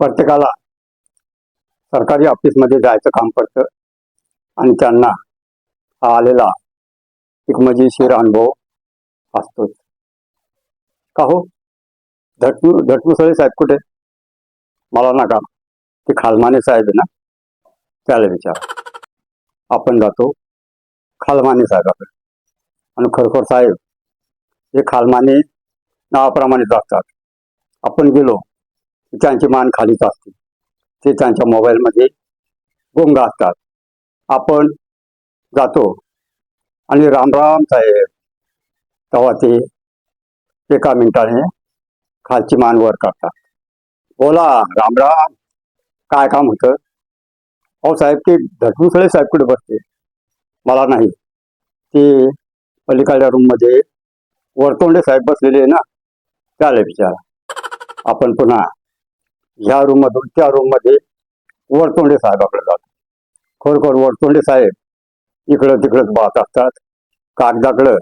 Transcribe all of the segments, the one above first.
प्रत्येकाला सरकारी ऑफिसमध्ये जायचं काम पडतं. आणि त्यांना हा आलेला एक मजेशीर अनुभव असतोच. का हो? धटू धटमुसळे साहेब कुठे? मला नका. ते खालमाने साहेब आहे ना? त्याला विचार. आपण जातो खालमाने साहेबाकडे. आणि खरखोर साहेब हे खालमाने नावाप्रमाणेच असतात आपण गेलो त्यांची मान खालीच असते ते त्यांच्या मोबाईलमध्ये गुंग असतात आपण जातो आणि रामराम साहेब तेव्हा ते एका मिनिटाने खालची मान वर करतात. बोला रामराम काय काम होतं? अहो साहेब ते धटमुसळे साहेब कुठे बसते मला नाही. ते पलीकडल्या रूममध्ये वरतोंडे साहेब बसलेले आहे ना? त्याला विचारा आपण पुन्हा ह्या रूममधून त्या रूममध्ये वरतोंडे साहेबाकडे जातो खरोखर वरतोंडे साहेब इकडं तिकडंच पाहत असतात कागदाकडं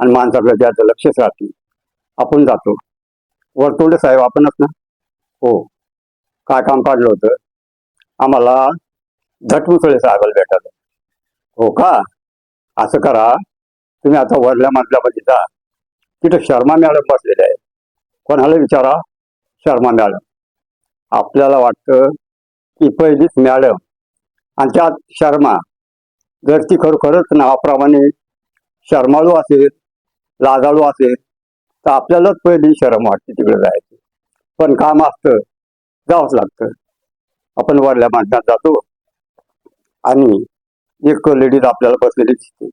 आणि माणसाकडं त्याचं लक्षच राहते आपण जातो. वरतोंडे साहेब आपणच ना? हो. काय काम काढलं होतं? आम्हाला धटमुसळे साहेबाला भेटायचं हो का? असं करा. तुम्ही आता वरल्या मजल्यामध्ये जा. तिथं शर्मा मॅडम बसलेले आहे कोणाला विचारा? शर्मा मॅडम. आपल्याला वाटतं की पहिलीच मॅडम आणि त्यात शर्मा. जर ती खरोखरच नावाप्रमाणे शर्माळू असेल लाजाळू असेल तर आपल्यालाच पहिली शरम वाटते तिकडे जायची. पण काम असतं जावंच लागतं. आपण वरल्या माणसात जातो आणि एक लेडीज आपल्याला बसलेली दिसते.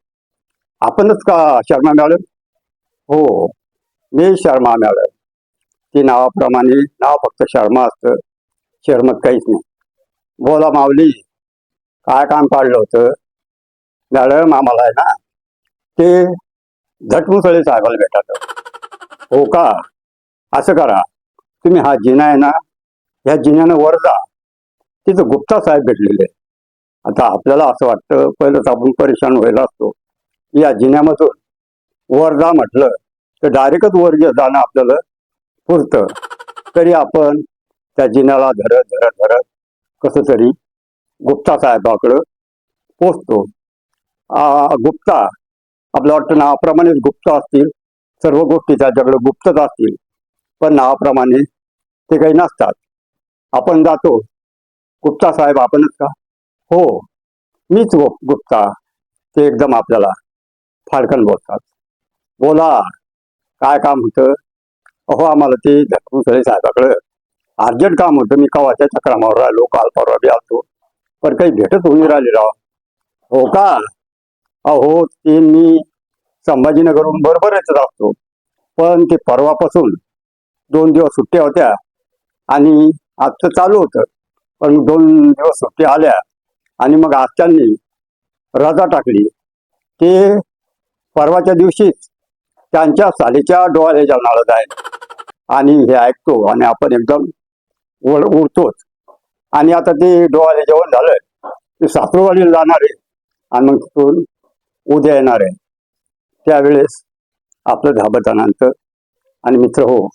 आपणच का शर्मा मॅडम? हो मी शर्मा मॅडम. ती नावाप्रमाणे नाव फक्त शर्मा असतं. शर्मत काहीच नाही. बोला माऊली काय काम काढलं होतं? मॅडम आम्हाला आहे ना ते झटमुसळे साहेबाला भेटात हो का? असं करा. तुम्ही हा जिना आहे ना ह्या जिन्यानं वर जा. तिथं गुप्ता साहेब भेटलेले. आता आपल्याला असं वाटतं पहिलंच आपण परेशान व्हायला असतो. या जिन्यामधून वर जा म्हटलं तर डायरेक्टच वर जाणं आपल्याला पुरतं. तरी आपण त्या जिन्याला धरत धरत धरत कसं तरी गुप्ता साहेबाकडं पोचतो. आ, गुप्ता आपलं वाटतं नावाप्रमाणेच गुप्त असतील. सर्व गोष्टी त्याच्याकडे गुप्तच असतील. पण नावाप्रमाणे ते काही नसतात. आपण जातो. गुप्ता साहेब आपणच का? हो. मीच गुप्ता. ते एकदम आपल्याला फाडकन बोलतात. बोला. काय काम होतं? अहो आम्हाला ते धक्कूसळे साहेबाकडं अर्जंट काम होतं. मी कवाच्या चक्रामावर राहिलो काल परवा बी आलतो. पण काही भेटत होऊन राहिले राव. हो का? अहो ते मी संभाजीनगरहून बरोबरच राहतो. पण ते परवापासून दोन दिवस सुट्ट्या होत्या आणि आजचं चालू होतं. पण दोन दिवस सुट्ट्या आल्या आणि मग आज त्यांनी रजा टाकली. ते परवाच्या दिवशीच त्यांच्या सालीच्या डोळ्या जेवणाला जाईल आणि हे ऐकतो आणि आपण एकदम उड उडतोच आणि आता ते डोळ्याला जेवण झालं ते सासरवाडीला जाणार आहे आणि मग तिथून उद्या येणार आहे. त्यावेळेस आपलं धाबतानंतर आणि मित्र हो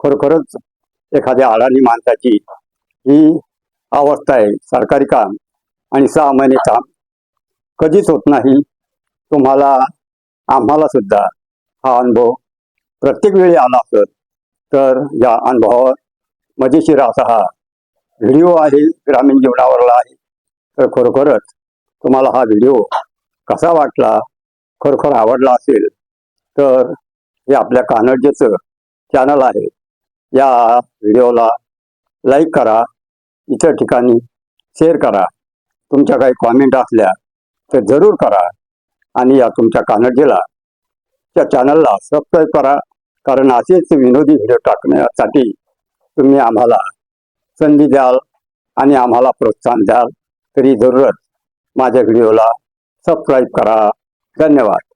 खरोखरच एखाद्या अडाणी माणसाची ही अवस्था आहे सरकारी काम आणि सहा महिने काम. कधीच होत नाही तुम्हाला आम्हाला सुद्धा हा अनुभव प्रत्येक वेळी आला असत तर या अनुभवावर मजेशीर असा हा व्हिडिओ आहे ग्रामीण जीवनावरला आहे. तर खरोखरच तुम्हाला हा व्हिडिओ कसा वाटला खरोखर आवडला असेल तर हे आपल्या कानडजेचं चॅनल आहे. या व्हिडिओला लाईक करा इतर ठिकाणी शेअर करा. तुमच्या काही कॉमेंट असल्या तर जरूर करा. आणि या तुमच्या कानडजेला त्या चॅनलला सबस्क्राईब करा. कारण असेच विनोदी व्हिडिओ टाकण्यासाठी तुम्ही आम्हाला संधी द्याल आणि आम्हाला प्रोत्साहन द्याल. तरी जरूरच. माझ्या व्हिडिओला सबस्क्राईब करा. धन्यवाद.